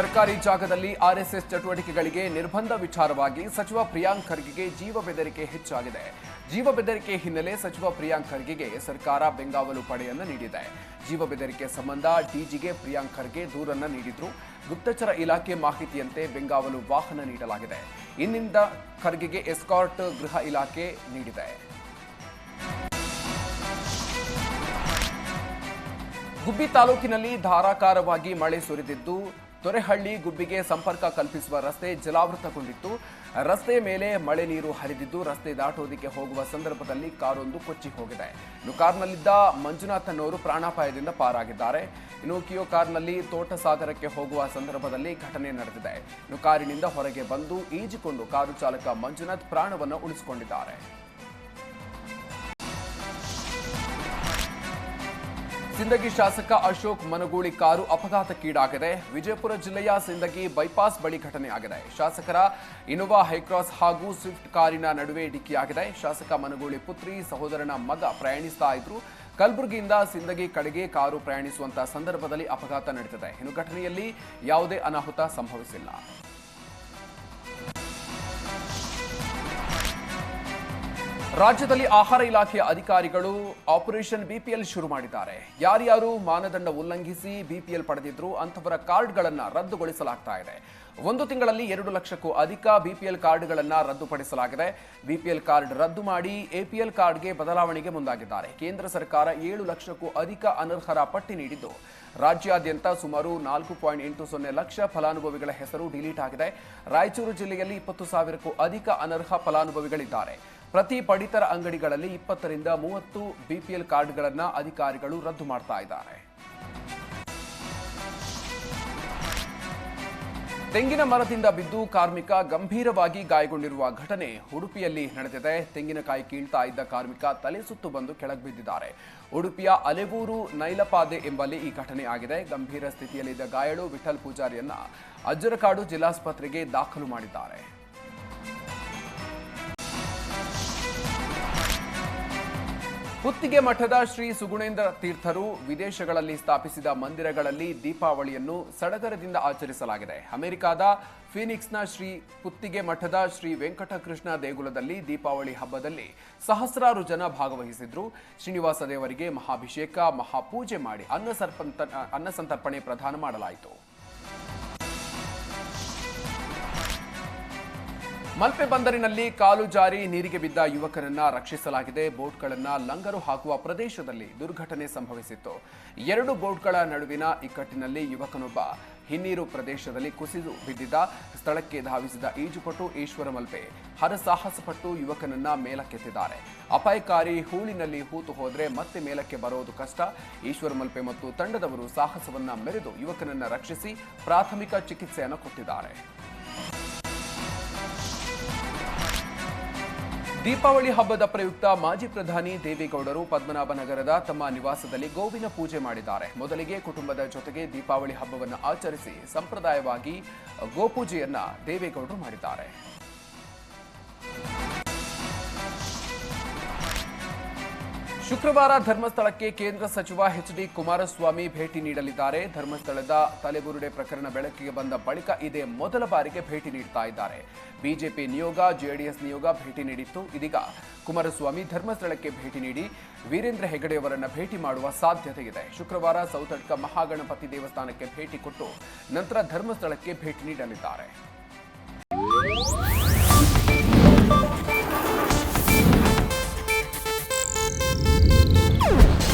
ಸರ್ಕಾರಿ ಜಾಗದಲ್ಲಿ ಆರ್ಎಸ್ಎಸ್ ಚಟುವಟಿಕೆಗಳಿಗೆ ನಿರ್ಬಂಧ ವಿಚಾರವಾಗಿ ಸಚಿವ ಪ್ರಿಯಾಂಕ್ ಖರ್ಗೆಗೆ ಜೀವ ಬೆದರಿಕೆ ಹೆಚ್ಚಾಗಿದೆ. ಜೀವ ಬೆದರಿಕೆ ಹಿನ್ನೆಲೆ ಸಚಿವ ಪ್ರಿಯಾಂಕ್ ಖರ್ಗೆಗೆ ಸರ್ಕಾರ ಬೆಂಗಾವಲು ಪಡೆಯನ್ನು ನೀಡಿದೆ. ಜೀವ ಬೆದರಿಕೆ ಸಂಬಂಧ ಡಿಜಿಗೆ ಪ್ರಿಯಾಂಕ್ ಖರ್ಗೆ ದೂರನ್ನು ನೀಡಿದ್ರು. ಗುಪ್ತಚರ ಇಲಾಖೆ ಮಾಹಿತಿಯಂತೆ ಬೆಂಗಾವಲು ವಾಹನ ನೀಡಲಾಗಿದೆ. ಇನ್ನಿಂದ ಖರ್ಗೆಗೆ ಎಸ್ಕಾರ್ಟ್ ಗೃಹ ಇಲಾಖೆ ನೀಡಿದೆ. ಗುಬ್ಬಿ ತಾಲೂಕಿನಲ್ಲಿ ಧಾರಾಕಾರವಾಗಿ ಮಳೆ ಸುರಿದಿದ್ದು ತೊರೆಹಳ್ಳಿ ಗುಬ್ಬಿಗೆ ಸಂಪರ್ಕ ಕಲ್ಪಿಸುವ ರಸ್ತೆ ಜಲಾವೃತಗೊಂಡಿತ್ತು. ರಸ್ತೆ ಮೇಲೆ ಮಳೆ ನೀರು ಹರಿದಿದ್ದು ರಸ್ತೆ ದಾಟೋದಿಕ್ಕೆ ಹೋಗುವ ಸಂದರ್ಭದಲ್ಲಿ ಕಾರೊಂದು ಕೊಚ್ಚಿ ಹೋಗಿದೆ. ಇನ್ನು ಕಾರ್ನಲ್ಲಿದ್ದ ಮಂಜುನಾಥ್ ಅನ್ನೋರು ಪ್ರಾಣಾಪಾಯದಿಂದ ಪಾರಾಗಿದ್ದಾರೆ. ಇನ್ನು ಕಿಯೋ ಕಾರ್ನಲ್ಲಿ ತೋಟ ಸಾಗರಕ್ಕೆ ಹೋಗುವ ಸಂದರ್ಭದಲ್ಲಿ ಘಟನೆ ನಡೆದಿದೆ. ಇನ್ನು ಕಾರಿನಿಂದ ಹೊರಗೆ ಬಂದು ಈಜಿಕೊಂಡು ಕಾರು ಚಾಲಕ ಮಂಜುನಾಥ್ ಪ್ರಾಣವನ್ನು ಉಳಿಸಿಕೊಂಡಿದ್ದಾರೆ. ಸಿಂದಗಿ ಶಾಸಕ ಅಶೋಕ್ ಮನಗೂಳಿ ಕಾರು ಅಪಘಾತಕ್ಕೀಡಾಗಿದೆ. ವಿಜಯಪುರ ಜಿಲ್ಲೆಯ ಸಿಂದಗಿ ಬೈಪಾಸ್ ಬಳಿ ಘಟನೆಯಾಗಿದೆ ಶಾಸಕರ ಇನೋವಾ ಹೈಕ್ರಾಸ್ ಹಾಗೂ ಸ್ವಿಫ್ಟ್ ಕಾರಿನ ನಡುವೆ ಡಿಕ್ಕಿಯಾಗಿದೆ. ಶಾಸಕ ಮನಗೂಳಿ ಪುತ್ರಿ, ಸಹೋದರನ ಮಗ ಪ್ರಯಾಣಿಸ್ತಾ ಇದ್ರು. ಕಲಬುರಗಿಯಿಂದ ಸಿಂದಗಿ ಕಡೆಗೆ ಕಾರು ಪ್ರಯಾಣಿಸುವಂತಹ ಸಂದರ್ಭದಲ್ಲಿ ಅಪಘಾತ ನಡೆದಿದೆ ಇನ್ನು ಘಟನೆಯಲ್ಲಿ ಯಾವುದೇ ಅನಾಹುತ ಸಂಭವಿಸಿಲ್ಲ. ರಾಜ್ಯದಲ್ಲಿ ಆಹಾರ ಇಲಾಖೆಯ ಅಧಿಕಾರಿಗಳು ಆಪರೇಷನ್ ಬಿಪಿಎಲ್ ಶುರು ಮಾಡಿದ್ದಾರೆ. ಯಾರ್ಯಾರು ಮಾನದಂಡ ಉಲ್ಲಂಘಿಸಿ ಬಿಪಿಎಲ್ ಪಡೆದಿದ್ರು ಅಂಥವರ ಕಾರ್ಡ್ಗಳನ್ನು ರದ್ದುಗೊಳಿಸಲಾಗ್ತಾ ಇದೆ. ಒಂದು ತಿಂಗಳಲ್ಲಿ ಎರಡು ಲಕ್ಷಕ್ಕೂ ಅಧಿಕ ಬಿಪಿಎಲ್ ಕಾರ್ಡ್ಗಳನ್ನು ರದ್ದುಪಡಿಸಲಾಗಿದೆ. ಬಿಪಿಎಲ್ ಕಾರ್ಡ್ ರದ್ದು ಮಾಡಿ ಎಪಿಎಲ್ ಕಾರ್ಡ್ಗೆ ಬದಲಾವಣೆಗೆ ಮುಂದಾಗಿದ್ದಾರೆ. ಕೇಂದ್ರ ಸರ್ಕಾರ ಏಳು ಲಕ್ಷಕ್ಕೂ ಅಧಿಕ ಅನರ್ಹರ ಪಟ್ಟಿ ನೀಡಿದ್ದು. ರಾಜ್ಯಾದ್ಯಂತ ಸುಮಾರು ನಾಲ್ಕು ಪಾಯಿಂಟ್ ಎಂಟು ಸೊನ್ನೆ ಲಕ್ಷ ಫಲಾನುಭವಿಗಳ ಹೆಸರು ಡಿಲೀಟ್ ಆಗಿದೆ. ರಾಯಚೂರು ಜಿಲ್ಲೆಯಲ್ಲಿ ಇಪ್ಪತ್ತು ಸಾವಿರಕ್ಕೂ ಅಧಿಕ ಅನರ್ಹ ಫಲಾನುಭವಿಗಳಿದ್ದಾರೆ. ಪ್ರತಿ ಪಡಿತರ ಅಂಗಡಿಗಳಲ್ಲಿ ಇಪ್ಪತ್ತರಿಂದ ಮೂವತ್ತು ಬಿಪಿಎಲ್ ಕಾರ್ಡ್ಗಳನ್ನು ಅಧಿಕಾರಿಗಳು ರದ್ದು ಮಾಡ್ತಾ ಇದ್ದಾರೆ. ತೆಂಗಿನ ಮರದಿಂದ ಬಿದ್ದು ಕಾರ್ಮಿಕ ಗಂಭೀರವಾಗಿ ಗಾಯಗೊಂಡಿರುವ ಘಟನೆ ಉಡುಪಿಯಲ್ಲಿ ನಡೆದಿದೆ. ತೆಂಗಿನಕಾಯಿ ಕೀಳ್ತಾ ಇದ್ದ ಕಾರ್ಮಿಕ ತಲೆ ಸುತ್ತು ಬಂದು ಕೆಳಗೆ ಬಿದ್ದಿದ್ದಾರೆ ಉಡುಪಿಯ ಅಲೆವೂರು ನೈಲಪಾದೆ ಎಂಬಲ್ಲಿ ಈ ಘಟನೆ ಆಗಿದೆ. ಗಂಭೀರ ಸ್ಥಿತಿಯಲ್ಲಿದ್ದ ಗಾಯಳು ವಿಠಲ್ ಪೂಜಾರಿಯನ್ನ ಅಜ್ಜರಕಾಡು ಜಿಲ್ಲಾಸ್ಪತ್ರೆಗೆ ದಾಖಲು ಮಾಡಿದ್ದಾರೆ. ಪುತ್ತಿಗೆ ಮಠದ ಶ್ರೀ ಸುಗುಣೇಂದ್ರ ತೀರ್ಥರು ವಿದೇಶಗಳಲ್ಲಿ ಸ್ಥಾಪಿಸಿದ ಮಂದಿರಗಳಲ್ಲಿ ದೀಪಾವಳಿಯನ್ನು ಸಡಗರದಿಂದ ಆಚರಿಸಲಾಗಿದೆ. ಅಮೆರಿಕದ ಫೀನಿಕ್ಸ್ನ ಶ್ರೀ ಪುತ್ತಿಗೆ ಮಠದ ಶ್ರೀ ವೆಂಕಟಕೃಷ್ಣ ದೇಗುಲದಲ್ಲಿ ದೀಪಾವಳಿ ಹಬ್ಬದಲ್ಲಿ ಸಹಸ್ರಾರು ಜನ ಭಾಗವಹಿಸಿದ್ರು. ಶ್ರೀನಿವಾಸ ದೇವರಿಗೆ ಮಹಾಭಿಷೇಕ, ಮಹಾಪೂಜೆ ಮಾಡಿ ಅನ್ನ ಸರ್ಪಂತ, ಅನ್ನ ಪ್ರದಾನ ಮಾಡಲಾಯಿತು. ಮಲ್ಪೆ ಬಂದರಿನಲ್ಲಿ ಕಾಲು ಜಾರಿ ನೀರಿಗೆ ಬಿದ್ದ ಯುವಕನನ್ನ ರಕ್ಷಿಸಲಾಗಿದೆ. ಬೋಟ್ಗಳನ್ನ ಲಂಗರು ಹಾಕುವ ಪ್ರದೇಶದಲ್ಲಿ ದುರ್ಘಟನೆ ಸಂಭವಿಸಿತ್ತು. ಎರಡು ಬೋಟ್ಗಳ ನಡುವಿನ ಇಕ್ಕಟ್ಟಿನಲ್ಲಿ ಯುವಕನೊಬ್ಬ ಹಿನ್ನೀರು ಪ್ರದೇಶದಲ್ಲಿ ಕುಸಿದು ಬಿದ್ದಿದ್ದ, ಸ್ಥಳಕ್ಕೆ ಧಾವಿಸಿದ ಈಜುಪಟು ಈಶ್ವರ ಮಲ್ಪೆ ಹರಸಾಹಸಪಟ್ಟು ಯುವಕನನ್ನ ಮೇಲಕ್ಕೆತ್ತಿದ್ದಾರೆ. ಅಪಾಯಕಾರಿ ಹೂಳಿನಲ್ಲಿ ಹೂತು ಹೋದ್ರೆ ಮತ್ತೆ ಮೇಲಕ್ಕೆ ಬರೋದು ಕಷ್ಟ. ಈಶ್ವರ ಮಲ್ಪೆ ಮತ್ತು ತಂಡದವರು ಸಾಹಸವನ್ನ ಮೆರೆದು ಯುವಕನನ್ನ ರಕ್ಷಿಸಿ ಪ್ರಾಥಮಿಕ ಚಿಕಿತ್ಸೆಯನ್ನು ಕೊಟ್ಟಿದ್ದಾರೆ. ದೀಪಾವಳಿ ಹಬ್ಬದ ಪ್ರಯುಕ್ತ ಮಾಜಿ ಪ್ರಧಾನಿ ದೇವೇಗೌಡರು ಪದ್ಮನಾಭನಗರದ ತಮ್ಮ ನಿವಾಸದಲ್ಲಿ ಗೋವಿನ ಪೂಜೆ ಮಾಡಿದ್ದಾರೆ. ಮೊದಲಿಗೆ ಕುಟುಂಬದ ಜೊತೆಗೆ ದೀಪಾವಳಿ ಹಬ್ಬವನ್ನು ಆಚರಿಸಿ ಸಂಪ್ರದಾಯವಾಗಿ ಗೋಪೂಜೆಯನ್ನ ದೇವೇಗೌಡರು ಮಾಡಿದ್ದಾರೆ. ಶುಕ್ರವಾರ ಧರ್ಮಸ್ಥಳಕ್ಕೆ ಕೇಂದ್ರ ಸಚಿವ ಎಚ್ ಡಿ ಕುಮಾರಸ್ವಾಮಿ ಭೇಟಿ ನೀಡಲಿದ್ದಾರೆ. ಧರ್ಮಸ್ಥಳದ ತಲೆಬುರುಡೆ ಪ್ರಕರಣ ಬೆಳಕಿಗೆ ಬಂದ ಬಳಿಕ ಇದೇ ಮೊದಲ ಬಾರಿಗೆ ಭೇಟಿ ನೀಡ್ತಾ ಇದ್ದಾರೆ. ಬಿಜೆಪಿ ನಿಯೋಗ, ಜೆಡಿಎಸ್ ನಿಯೋಗ ಭೇಟಿ ನೀಡಿತ್ತು. ಇದೀಗ ಕುಮಾರಸ್ವಾಮಿ ಧರ್ಮಸ್ಥಳಕ್ಕೆ ಭೇಟಿ ನೀಡಿ ವೀರೇಂದ್ರ ಹೆಗಡೆಯವರನ್ನ ಭೇಟಿ ಮಾಡುವ ಸಾಧ್ಯತೆ ಇದೆ. ಶುಕ್ರವಾರ ಸೌತಡ್ಕ ಮಹಾಗಣಪತಿ ದೇವಸ್ಥಾನಕ್ಕೆ ಭೇಟಿ ಕೊಟ್ಟು ನಂತರ ಧರ್ಮಸ್ಥಳಕ್ಕೆ ಭೇಟಿ ನೀಡಲಿದ್ದಾರೆ.